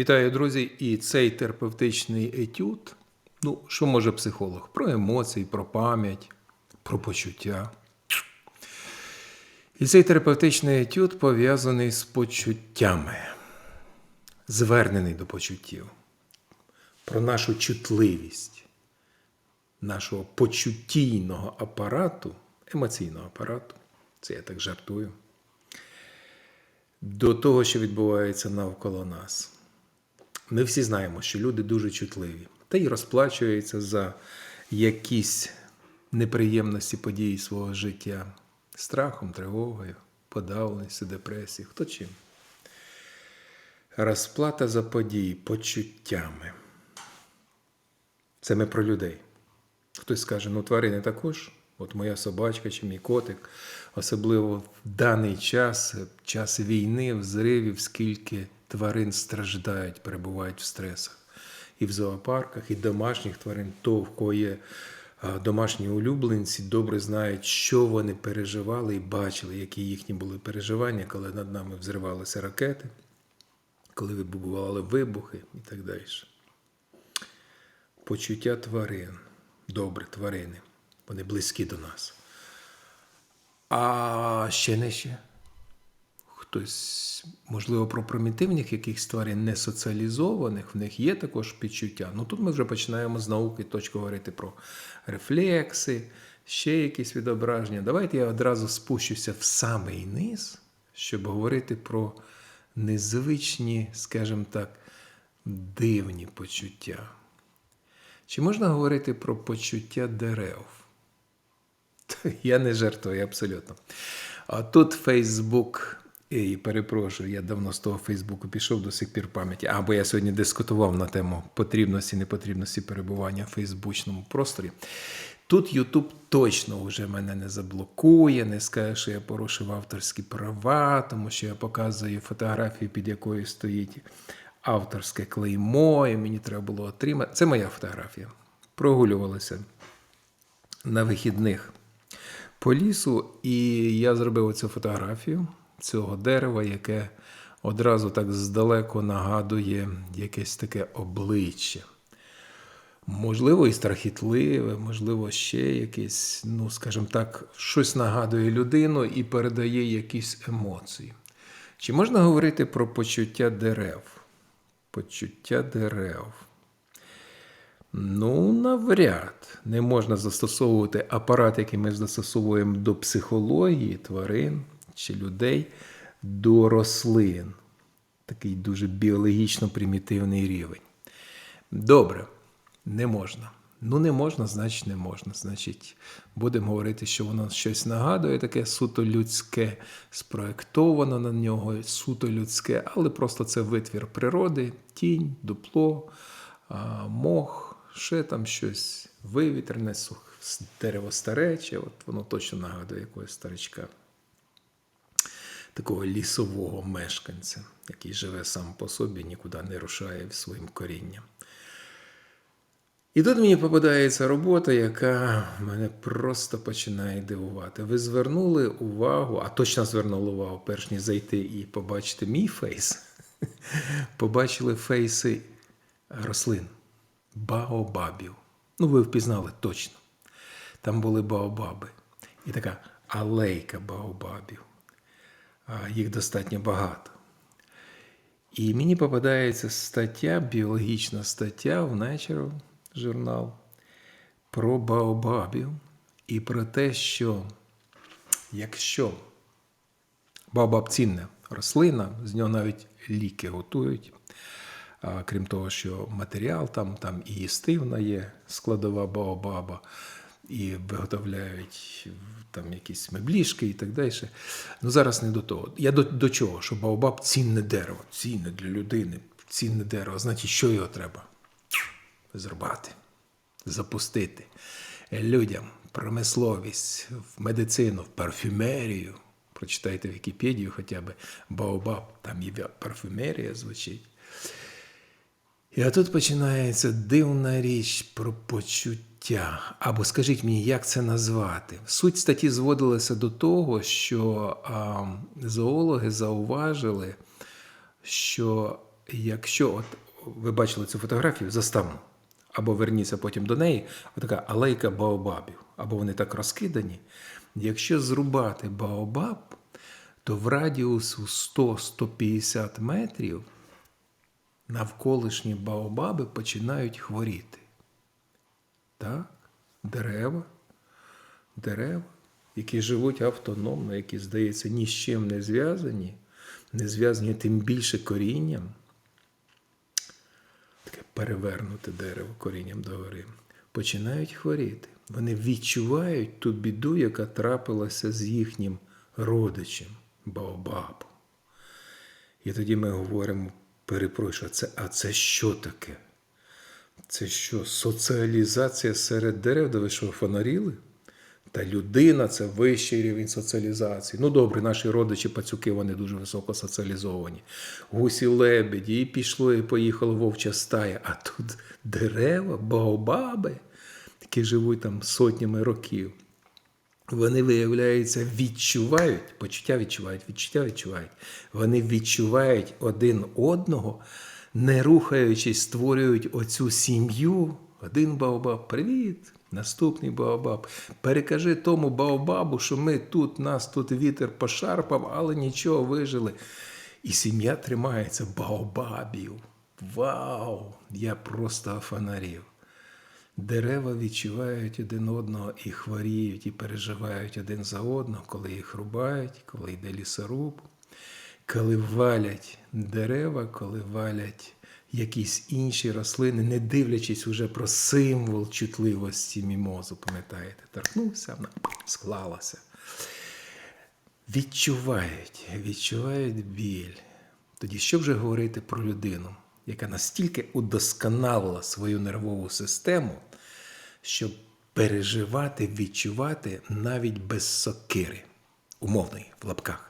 Вітаю, друзі! І цей терапевтичний етюд. Ну, що може психолог? Про емоції, про пам'ять, про почуття. І цей терапевтичний етюд пов'язаний з почуттями, звернений до почуттів, про нашу чутливість, нашого почуттійного апарату, емоційного апарату. Це я так жартую. До того, що відбувається навколо нас. Ми всі знаємо, що люди дуже чутливі, та й розплачуються за якісь неприємності події свого життя страхом, тривогою, подавленістю, депресією, хто чим. Розплата за події почуттями. Це ми про людей. Хтось скаже, ну тварини також, от моя собачка чи мій котик, особливо в даний час, час війни, взривів, скільки тварин страждають, перебувають в стресах. І в зоопарках, і домашніх тварин, то в кого є домашні улюбленці, добре знають, що вони переживали і бачили, які їхні були переживання, коли над нами взривалися ракети, коли вибували вибухи і так далі. Почуття тварин, добре, тварини, вони близькі до нас. А ще не ще. Хтось, можливо, про примітивних якихось тварин не соціалізованих, в них є також підчуття. Ну тут ми вже починаємо з науки точку говорити про рефлекси, ще якісь відображення. Давайте я одразу спущуся в самий низ, щоб говорити про незвичні, скажімо так, дивні почуття. Чи можна говорити про почуття дерев? Я не жартую абсолютно. А тут Фейсбук, і перепрошую, я давно з того Фейсбуку пішов до сих пір пам'яті. Або я сьогодні дискутував на тему потрібності, непотрібності перебування в фейсбучному просторі. Тут Ютуб точно вже мене не заблокує, не скаже, що я порушив авторські права, тому що я показую фотографію, під якою стоїть авторське клеймо, і мені треба було отримати. Це моя фотографія. Прогулювалася на вихідних по лісу, і я зробив оцю фотографію цього дерева, яке одразу так здалеку нагадує якесь таке обличчя. Можливо, і страхітливе, можливо, ще якесь, ну, скажімо так, щось нагадує людину і передає якісь емоції. Чи можна говорити про почуття дерев? Почуття дерев. Ну, навряд не можна застосовувати апарат, який ми застосовуємо до психології тварин чи людей, до рослин. Такий дуже біологічно примітивний рівень. Добре, не можна. Ну, не можна, значить, не можна. Значить, будемо говорити, що воно щось нагадує, таке суто людське, спроєктовано на нього, суто людське, але просто це витвір природи, тінь, дупло, мох ще там щось вивітрене, дерево старече, от воно точно нагадує якогось старичка, такого лісового мешканця, який живе сам по собі, нікуди не рушає своїм корінням. І тут мені попадається робота, яка мене просто починає дивувати. Ви звернули увагу, а точно звернули увагу, перш ніж зайти і побачити мій фейс. Побачили фейси рослин баобабів. Ну, ви впізнали точно. Там були баобаби. І така алейка баобабів. Їх достатньо багато. І мені попадається стаття, біологічна стаття в Nature журнал про баобабів і про те, що якщо баобаб цінна рослина, з нього навіть ліки готують. Крім того, що матеріал там там і їстивна є складова Баобаба, і виготовляють там якісь меблішки і так далі. Ну зараз не до того. Я до, до чого? Що Баобаб цінне дерево, цінне для людини, цінне дерево. Значить, що його треба? Зрубати, запустити людям промисловість в медицину, в парфюмерію. Прочитайте Вікіпедію хоча б Баобаб, там і парфюмерія звучить. І тут починається дивна річ про почуття. Або скажіть мені, як це назвати? Суть статті зводилася до того, що а, зоологи зауважили, що якщо от ви бачили цю фотографію заставну, або верніться потім до неї, така алейка баобабів, або вони так розкидані. Якщо зрубати баобаб, то в радіусу 100-150 метрів навколишні баобаби починають хворіти. Так, дерева, дерева, які живуть автономно, які, здається, ні з чим не зв'язані, не зв'язані тим більше корінням. Таке перевернуте дерево корінням догори, починають хворіти. Вони відчувають ту біду, яка трапилася з їхнім родичем Баобабом. І тоді ми говоримо, перепрошую, а це, а це що таке? Це що, соціалізація серед дерев, де ви що, фонаріли? Та людина це вищий рівень соціалізації. Ну добре, наші родичі пацюки, вони дуже високо соціалізовані. Гусі лебеді, і пішло, і поїхало вовча стая. А тут дерева, баобаби, які живуть там сотнями років. Вони, виявляється, відчувають, почуття відчувають, відчуття відчувають. Вони відчувають один одного, не рухаючись, створюють оцю сім'ю. Один Баобаб, привіт! Наступний Баобаб. Перекажи тому Баобабу, що ми тут, нас тут вітер пошарпав, але нічого вижили. І сім'я тримається Баобабів. Вау! Я просто офанарів. Дерева відчувають один одного і хворіють, і переживають один за одного, коли їх рубають, коли йде лісоруб, коли валять дерева, коли валять якісь інші рослини, не дивлячись уже про символ чутливості мімозу, пам'ятаєте, торкнувся, вона склалася. Відчувають, відчувають біль. Тоді що вже говорити про людину, яка настільки удосконалила свою нервову систему, щоб переживати, відчувати навіть без сокири, умовної в лапках.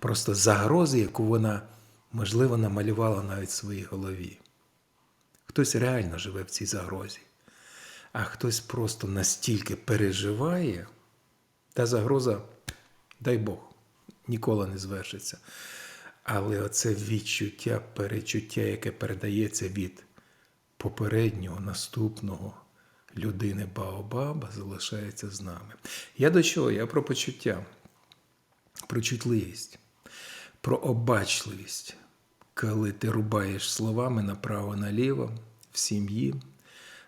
Просто загрози, яку вона, можливо, намалювала навіть в своїй голові. Хтось реально живе в цій загрозі, а хтось просто настільки переживає, та загроза, дай Бог, ніколи не звершиться. Але оце відчуття, перечуття, яке передається від попереднього, наступного людини Баобаба, залишається з нами. Я до чого? Я про почуття, про чутливість, про обачливість, коли ти рубаєш словами направо-наліво в сім'ї,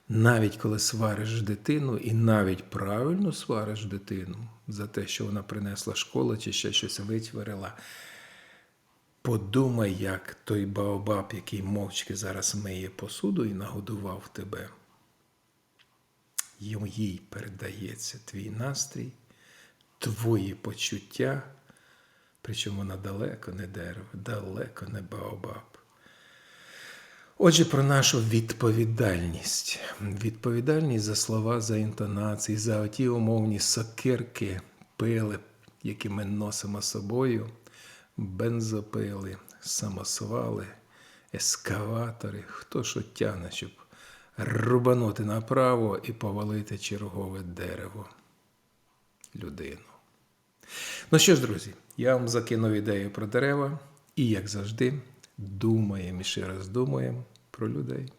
навіть коли свариш дитину, і навіть правильно свариш дитину за те, що вона принесла школу чи ще щось витворила. Подумай, як той Баобаб, який мовчки зараз миє посуду і нагодував тебе. Їй передається твій настрій, твої почуття, причому вона далеко не дерево, далеко не Баобаб. Отже, про нашу відповідальність. Відповідальність за слова, за інтонації, за оті умовні сокирки, пили, які ми носимо собою бензопили, самосвали, ескаватори, хто що тягне, щоб рубанути направо і повалити чергове дерево, людину. Ну що ж, друзі, я вам закинув ідею про дерева і, як завжди, думаємо і ще раз думаємо про людей.